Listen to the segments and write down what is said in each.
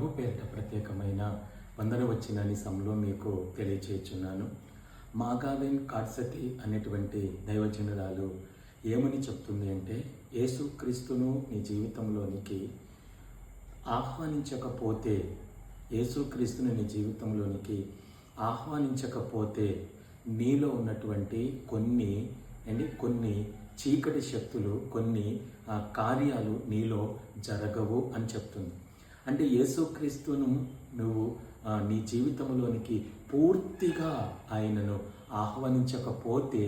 ప్రభు పేరిట ప్రత్యేకమైన వందన వచ్చినని సమలో మీకు తెలియచేస్తున్నాను మాగావెన్ కాట్సతి అనేటువంటి దైవజనురాలు ఏమని చెప్తుంది అంటే యేసు క్రీస్తును నీ జీవితంలోనికి ఆహ్వానించకపోతే యేసుక్రీస్తుని నీ జీవితంలోనికి ఆహ్వానించకపోతే నీలో ఉన్నటువంటి కొన్ని అండి కొన్ని చీకటి శక్తులు కొన్ని ఆ, కార్యాలు నీలో జరగవు అని చెప్తుంది. అంటే యేసుక్రీస్తును నువ్వు నీ జీవితంలోనికి పూర్తిగా ఆయనను ఆహ్వానించకపోతే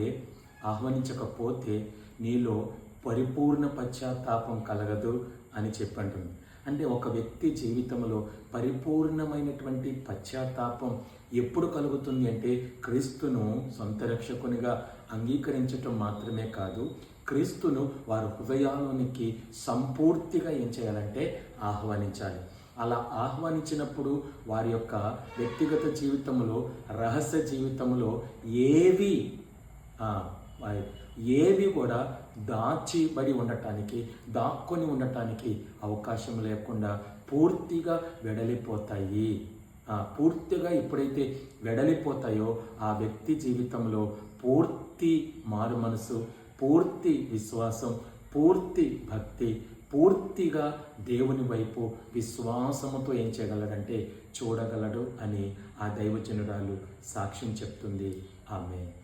ఆహ్వానించకపోతే నీలో పరిపూర్ణ పశ్చాత్తాపం కలగదు అని చెప్పంటుంది. అంటే ఒక వ్యక్తి జీవితంలో పరిపూర్ణమైనటువంటి పశ్చాత్తాపం ఎప్పుడు కలుగుతుంది అంటే క్రీస్తును సొంత రక్షకునిగా అంగీకరించటం మాత్రమే కాదు క్రీస్తును వారి హృదయాలోనికి సంపూర్తిగా ఏం చేయాలంటే ఆహ్వానించాలి. అలా ఆహ్వానించినప్పుడు వారి యొక్క వ్యక్తిగత జీవితంలో రహస్య జీవితంలో ఏవి ఏది ఏవి కూడా దాచిబడి ఉండటానికి దాక్కొని ఉండటానికి అవకాశం లేకుండా పూర్తిగా వెడలిపోతాయి. పూర్తిగా ఎప్పుడైతే వెడలిపోతాయో ఆ వ్యక్తి జీవితంలో పూర్తి మారు మనసు పూర్తి విశ్వాసం పూర్తి భక్తి పూర్తిగా దేవుని వైపు విశ్వాసముతో ఏం చేయగలడంటే చూడగలడు అని ఆ దైవజనురాలు సాక్ష్యం చెప్తుంది. ఆమె